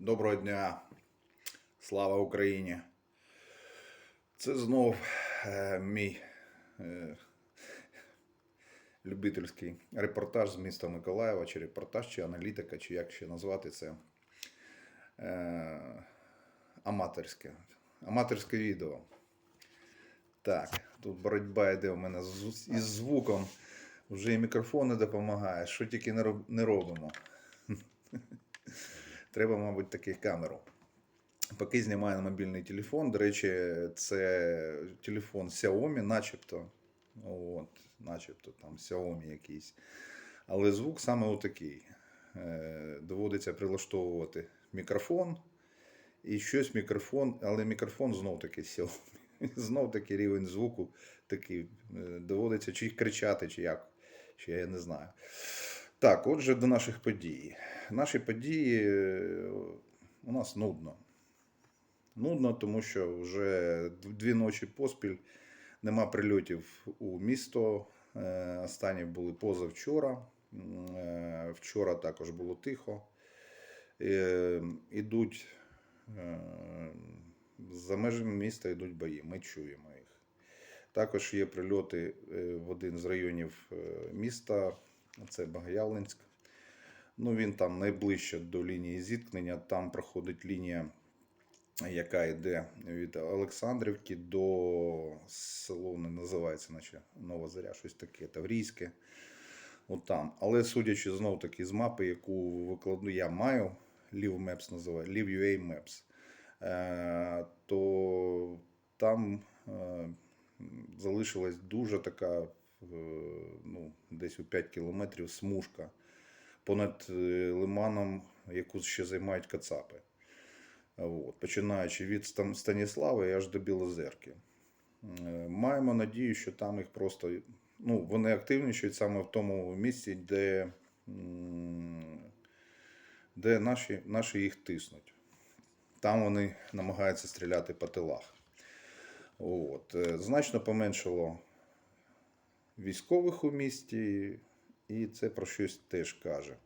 Доброго дня, слава Україні. Це знов е, мій е, любительський репортаж з міста Миколаєва, чи репортаж, чи аналітика, чи як ще назвати це. Е, аматорське. Аматорське відео. Так, тут боротьба йде у мене з, із звуком. Вже і мікрофон не допомагає. Що тільки не роб- не робимо. Треба, мабуть, таки камеру. Поки знімаю на мобільний телефон. До речі, це телефон Xiaomi, начебто. От, начебто там Xiaomi якийсь. Але звук саме отакий. Е, Доводиться прилаштовувати мікрофон. І щось мікрофон, але мікрофон знов таки Xiaomi. Знов таки рівень звуку такий. Е, Доводиться чи кричати, чи як. Чи я не знаю. Так, отже, до наших подій. Наші події е, у нас нудно. Нудно, тому що вже дві ночі поспіль нема прильотів у місто. Е, Останні були позавчора. Е, Вчора також було тихо. Ідуть за межами міста йдуть бої. Ми чуємо їх. Також є прильоти в один з районів міста, це Багаявленськ. Ну, він там найближче до лінії зіткнення. Там проходить лінія, яка йде від Олександрівки до село не називається, наче Нова Заря, щось таке, Таврійське. От там. Але судячи знов таки з мапи, яку викладу я маю, Live Maps називає, Live.ua Maps, е, то там е, залишилась дуже така, ну, десь у 5 кілометрів смужка понад е, лиманом, яку ще займають кацапи. От, починаючи від Стан- Станіслави аж до Білозерки. Е, Маємо надію, що там їх просто ну, вони активнішають саме в тому місці, де, де наші, наші їх тиснуть. Там вони намагаються стріляти по тилах. От. е, Значно поменшало військових у місті, і це про щось теж каже.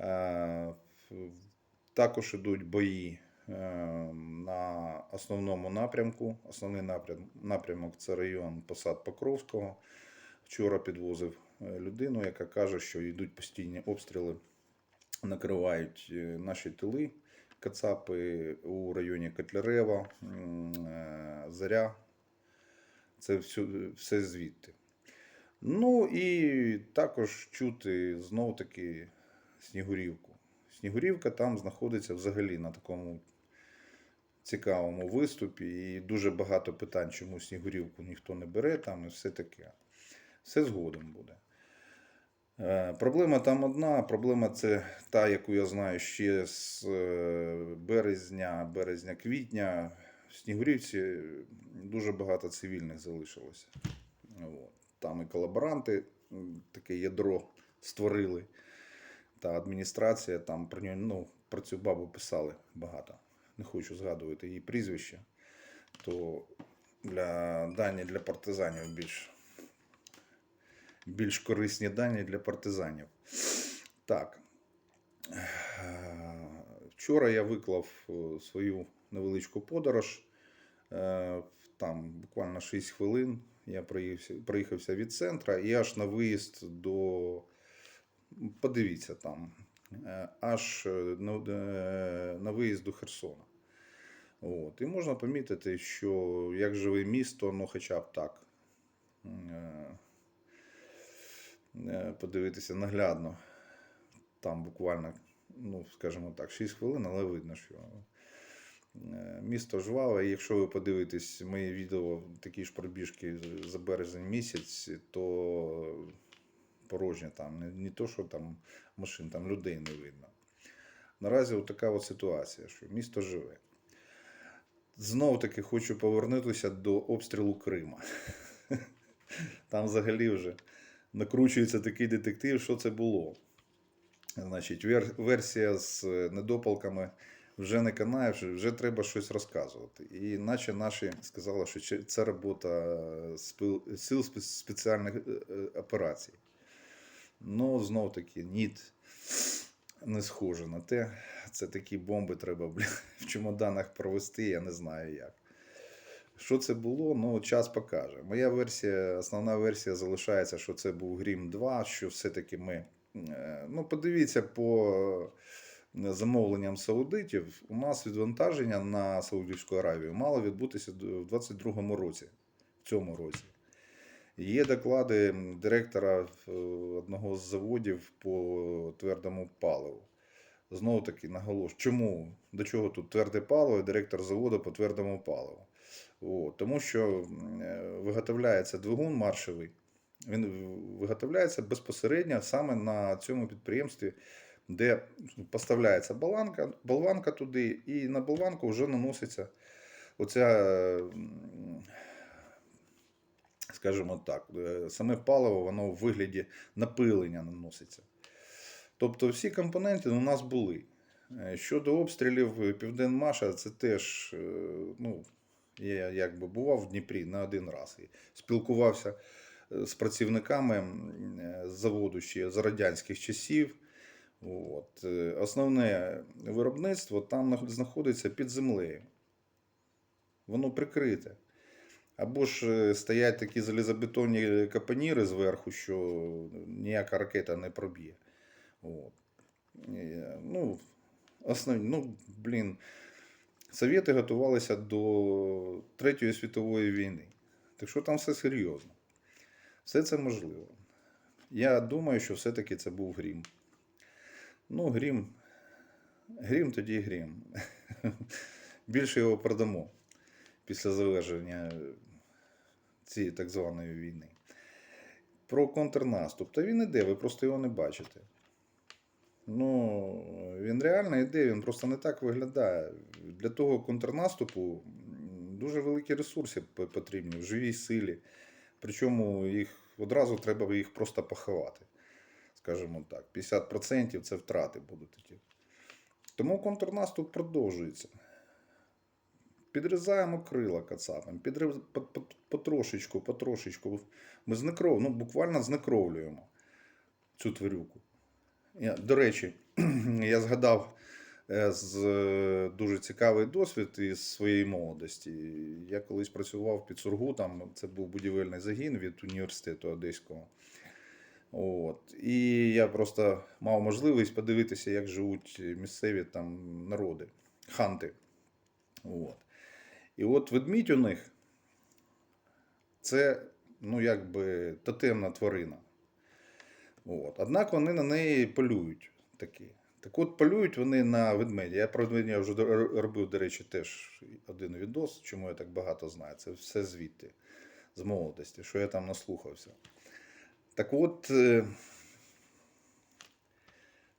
Е, Також ідуть бої е, на основному напрямку. Основний напрямок це район посад Покровського. Вчора підвозив е, людину, яка каже, що йдуть постійні обстріли, накривають наші тили. Кацапи у районі Котлярева, Заря. Це все звідти. Ну і також чути знов таки Снігурівку. Снігурівка там знаходиться взагалі на такому цікавому виступі, і дуже багато питань, чому Снігурівку ніхто не бере там і все таке. Все згодом буде. Е, Проблема там одна. Проблема це та, яку я знаю ще з е, березня, березня-квітня. В Снігурівці дуже багато цивільних залишилося. От. Там і колаборанти таке ядро створили. Та адміністрація там про нього, ну, про цю бабу писали багато. Не хочу згадувати її прізвище. То для дані для партизанів більш, більш корисні дані для партизанів. Так. Вчора я виклав е, свою невеличку подорож. Е, Там буквально 6 хвилин я проїхався, від центра і аж на виїзд до. Подивіться там, е, аж е, на, е, на виїзд до Херсона. От. І можна помітити, що як живе місто, ну хоча б так. Подивитися наглядно. Там буквально, ну, скажімо так, 6 хвилин, але видно, що місто жваве. І якщо ви подивитесь мої відео, такі ж пробіжки за березень місяць, то порожнє там. Не, то, що там машин, там людей не видно. Наразі така от ситуація, що місто живе. Знов таки хочу повернутися до обстрілу Крима. Там взагалі вже накручується такий детектив, що це було. Значить, версія з е, недопалками вже не канає, вже, вже треба щось розказувати. І наче наші сказали, що це- робота сил спеціальних е, е, операцій. Ну, знов таки, ніт не схоже на те. це такі бомби треба бля, в чемоданах провести, я не знаю як. Що це було? Ну, час покаже. Моя версія, основна версія залишається, що це був Грім 2, що все-таки ми. е, Ну, подивіться по е, замовленням саудитів, у нас відвантаження на Саудівську Аравію мало відбутися в 22-му році, в цьому році. Є доклади директора е, одного з заводів по твердому паливу. Знову таки наголош, чому до чого тут тверде паливо, і директор заводу по твердому паливу? От, тому що е, виготовляється двигун маршевий, він виготовляється безпосередньо саме на цьому підприємстві, де поставляється болванка, болванка туди, і на болванку вже наноситься оця, е, скажімо так, е, саме паливо, воно в вигляді напилення наноситься. Тобто всі компоненти у нас були. Е, Щодо обстрілів Південмаша, це теж, ну, я якби бував в Дніпрі не один раз і спілкувався з працівниками заводу ще з радянських часів. От. е, Основне виробництво там знаходиться під землею. Воно прикрите. Або ж е, стоять такі залізобетонні капоніри зверху, що ніяка ракета не проб'є. От. Е, Ну, основні, ну, блін, Совєти готувалися до Третьої світової війни. Так що там все серйозно. Все це можливо. Я думаю, що все-таки це був грім. Ну, грім. Грім тоді грім. Більше його продамо після завершення цієї так званої війни. Про контрнаступ. Та він іде, ви просто його не бачите. Ну, він реально йде, він просто не так виглядає. Для того контрнаступу дуже великі ресурси потрібні в живій силі. Причому їх одразу треба їх просто поховати. Скажімо так, 50% це втрати будуть такі. Тому контрнаступ продовжується. Підрізаємо крила кацапам, підриз... по- по- потрошечку, потрошечку. Ми знекров... ну, буквально знекровлюємо цю тварюку. Я, до речі, я згадав е, з, е, дуже цікавий досвід із своєї молодості. Я колись працював під Сургутом, це був будівельний загін від університету Одеського. От. І я просто мав можливість подивитися, як живуть місцеві там народи, ханти. От. І от ведмідь у них це, ну, якби тотемна тварина. От. Однак вони на неї полюють такі. Так от полюють вони на ведмедя. Я про ведмедя вже робив, до речі, теж один відос, чому я так багато знаю. Це все звідти, з молодості, що я там наслухався. Так от, е,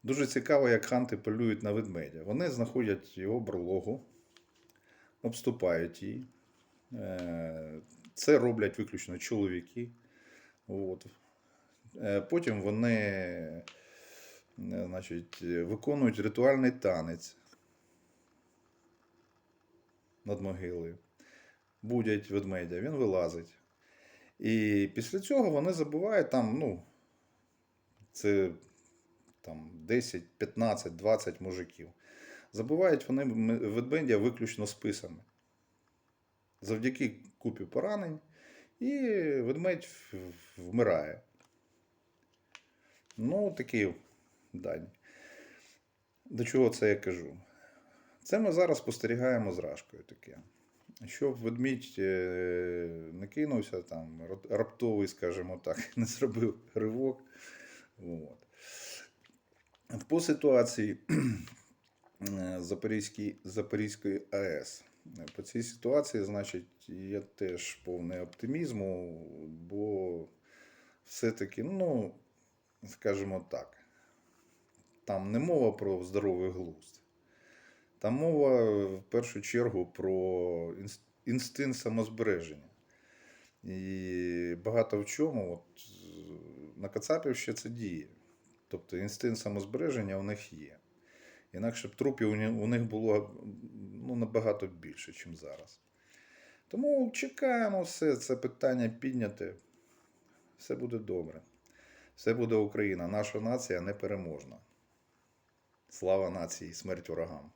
дуже цікаво, як ханти полюють на ведмедя. Вони знаходять його берлогу, обступають її. Е, Це роблять виключно чоловіки. От. Е, Потім вони значить, виконують ритуальний танець над могилою. Будять ведмедя, він вилазить. І після цього вони забувають там, ну, це там 10, 15, 20 мужиків. Забувають вони ведмедя виключно списами. Завдяки купі поранень, і ведмедь вмирає. Ну, такі дані. До чого це я кажу? Це ми зараз спостерігаємо з рашкою таке. Щоб ведмідь е, не кинувся, там, раптовий, скажімо так, не зробив ривок. От. По ситуації е, Запорізької АЕС. По цій ситуації, значить, є теж повний оптимізму, бо все-таки, ну, скажімо так, там не мова про здоровий глузд. Там мова в першу чергу про інстинкт самозбереження. І багато в чому от, е, на Кацапівщині це діє. Тобто інстинкт самозбереження у них є. Інакше б трупів у них було ну, набагато більше, ніж зараз. Тому чекаємо все, це питання підняте. Все буде добре. Все буде Україна. Наша нація непереможна. Слава нації, смерть ворогам.